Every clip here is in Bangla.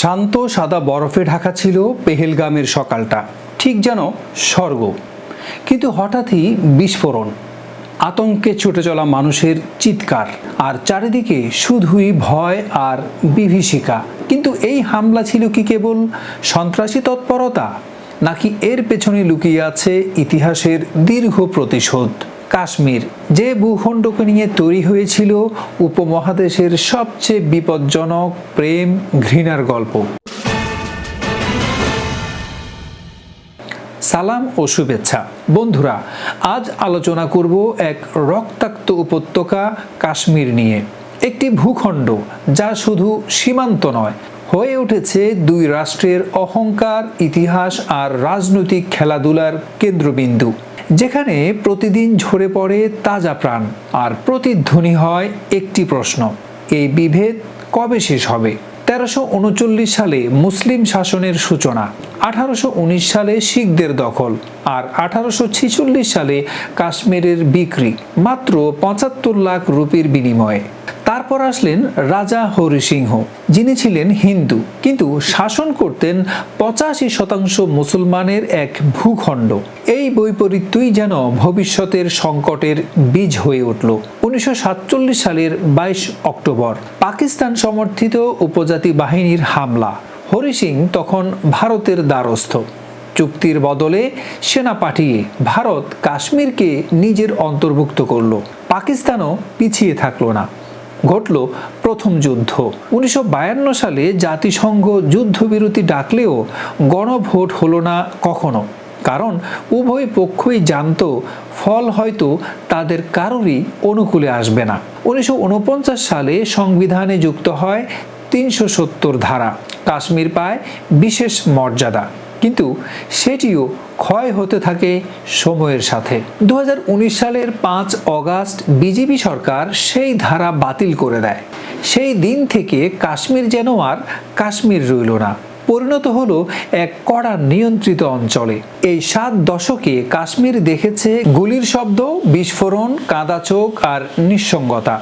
শান্ত সাদা বরফে ঢাকা ছিল পেহেলগামের সকালটা, ঠিক যেন স্বর্গ। কিন্তু হঠাৎই বিস্ফোরণ, আতঙ্কে ছুটে চলা মানুষের চিৎকার, আর চারিদিকে শুধুই ভয় আর বিভীষিকা। কিন্তু এই হামলা ছিল কি কেবল সন্ত্রাসী তৎপরতা, নাকি এর পেছনে লুকিয়ে আছে ইতিহাসের দীর্ঘ প্রতিশোধ? কাশ্মীর, যে ভূখণ্ডকে নিয়ে তৈরি হয়েছিল উপমহাদেশের সবচেয়ে বিপজ্জনক প্রেম ঘৃণার গল্প। সালাম ও শুভেচ্ছা। বন্ধুরা, আজ আলোচনা করব এক রক্তাক্ত উপত্যকা কাশ্মীর নিয়ে। একটি ভূখণ্ড যা শুধু সীমান্ত নয় হয়ে উঠেছে দুই রাষ্ট্রের অহংকার, ইতিহাস আর রাজনৈতিক খেলাধুলার কেন্দ্রবিন্দু, যেখানে প্রতিদিন ঝরে পড়ে তাজা প্রাণ আর প্রতিধ্বনি হয় একটি প্রশ্ন, এই বিভেদ কবে শেষ হবে? তেরোশো উনচল্লিশ সালে মুসলিম শাসনের সূচনা, আঠারোশো উনিশ সালে শিখদের দখল আর আঠারোশো সালে কাশ্মীরের বিক্রি, মাত্র পঁচাত্তর লাখ রুপির বিনিময়ে। তারপর আসলেন রাজা হরি সিংহ যিনি ছিলেন হিন্দু, কিন্তু শাসন করতেন পঁচাশি শতাংশ মুসলমানের এক ভূখণ্ড। এই বৈপরীত্যই যেন ভবিষ্যতের সংকটের বীজ হয়ে উঠল। উনিশশো সাতচল্লিশ সালের বাইশ অক্টোবর, পাকিস্তান সমর্থিত উপজাতি বাহিনীর হামলা। হরি সিং তখন ভারতের দ্বারস্থ। চুক্তির বদলে সেনা পাঠিয়ে ভারত কাশ্মীরকে নিজের অন্তর্ভুক্ত করল। পাকিস্তানও পিছিয়ে থাকল না। ঘটল প্রথম যুদ্ধ। উনিশশো বায়ান্ন সালে জাতিসংঘ যুদ্ধবিরতি ডাকলেও গণভোট হলো না কখনো। কারণ উভয় পক্ষই জানত ফল হয়তো তাদের কারোরই অনুকূলে আসবে না। উনিশশো ঊনপঞ্চাশ সালে সংবিধানে যুক্ত হয় তিনশো সত্তর ধারা। কাশ্মীর পায় বিশেষ মর্যাদা। কিন্তু সেটিও ক্ষয় হতে থাকে সময়ের সাথে। দু হাজার উনিশ সালের পাঁচ অগাস্ট বিজেপি সরকার সেই ধারা বাতিল করে দেয়। সেই দিন থেকে কাশ্মীর যেন আর কাশ্মীর রইল না। পরিণত হলো এক কড়া নিয়ন্ত্রিত অঞ্চলে। এই সাত দশকে কাশ্মীর দেখেছে গুলির শব্দ, বিস্ফোরণ কাদা চোখ আর নিঃসঙ্গতা।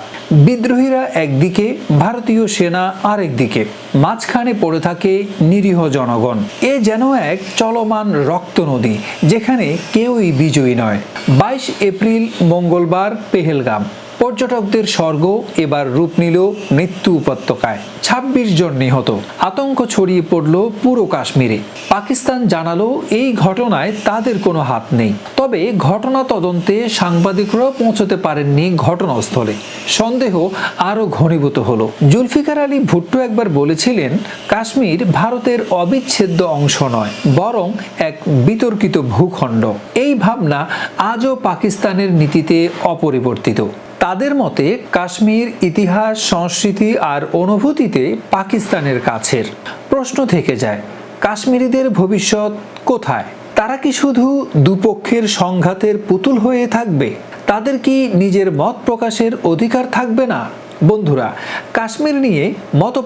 বিদ্রোহীরা একদিকে, ভারতীয় সেনা আরেকদিকে মাঝখানে পড়ে থাকে নিরীহ জনগণ। এ যেন এক চলমান রক্ত নদী, যেখানে কেউই বিজয়ী নয়। বাইশ এপ্রিল মঙ্গলবার, পেহেলগাম। পর্যটকদের স্বর্গ এবার রূপ নিল মৃত্যু উপত্যকায়। ছাব্বিশ জন নিহত। আতঙ্ক ছড়িয়ে পড়ল পুরো কাশ্মীরে। পাকিস্তান জানালো, এই ঘটনায় তাদের কোনো হাত নেই। তবে ঘটনা তদন্তে সাংবাদিকরাও পৌঁছতে পারেননি ঘটনাস্থলে। সন্দেহ আরও ঘনীভূত হলো। জুলফিকার আলী ভুট্টো একবার বলেছিলেন, কাশ্মীর ভারতের অবিচ্ছেদ্য অংশ নয়, বরং এক বিতর্কিত ভূখণ্ড। এই ভাবনা আজও পাকিস্তানের নীতিতে অপরিবর্তিত। তাদের মতে কাশ্মীর ইতিহাস, সংস্কৃতি আর অনুভূতিতে পাকিস্তানের কাছের প্রশ্ন থেকে যায়, কাশ্মীরিদের ভবিষ্যৎ কোথায়? তারা কি শুধু দুপক্ষের সংঘাতের পুতুল হয়ে থাকবে? তাদের কি নিজের মত প্রকাশের অধিকার থাকবে না? বন্ধুরা, কাশ্মীর নিয়ে মত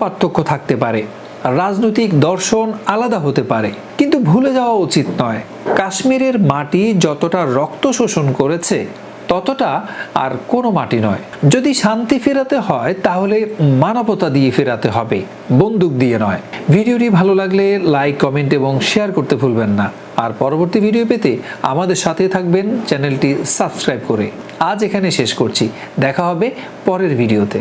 থাকতে পারে, রাজনৈতিক দর্শন আলাদা হতে পারে, কিন্তু ভুলে যাওয়া উচিত নয়। কাশ্মীরের মাটি যতটা রক্ত শোষণ করেছে ততটা আর কোনো মাটি নয়। যদি শান্তি ফেরাতে হয়, তাহলে মানবতা দিয়ে ফেরাতে হবে, বন্দুক দিয়ে নয়। ভিডিওটি ভালো লাগলে লাইক, কমেন্ট এবং শেয়ার করতে ভুলবেন না। আর পরবর্তী ভিডিও পেতে আমাদের সাথে থাকবেন, চ্যানেলটি সাবস্ক্রাইব করে। আজ এখানে শেষ করছি। দেখা হবে পরের ভিডিওতে।